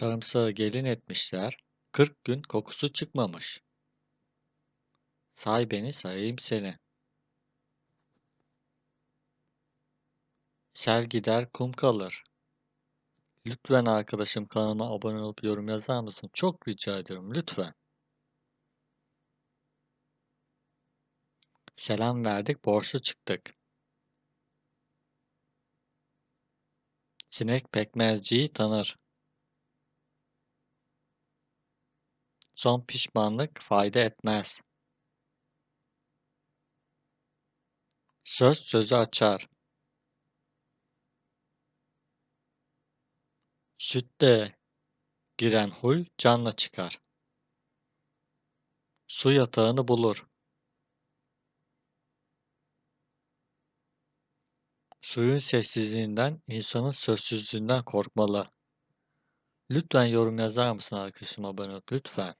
Sarımsağı gelin etmişler, kırk gün kokusu çıkmamış. Say beni sayayım seni. Sel gider kum kalır. Lütfen arkadaşım kanalıma abone olup yorum yazar mısın? Çok rica ediyorum lütfen. Selam verdik borçlu çıktık. Sinek pekmezciyi tanır. Son pişmanlık fayda etmez. Söz sözü açar. Sütte giren huy canla çıkar. Su yatağını bulur. Suyun sessizliğinden, insanın sözsüzlüğünden korkmalı. Lütfen yorum yazar mısın arkadaşım abone ol, lütfen.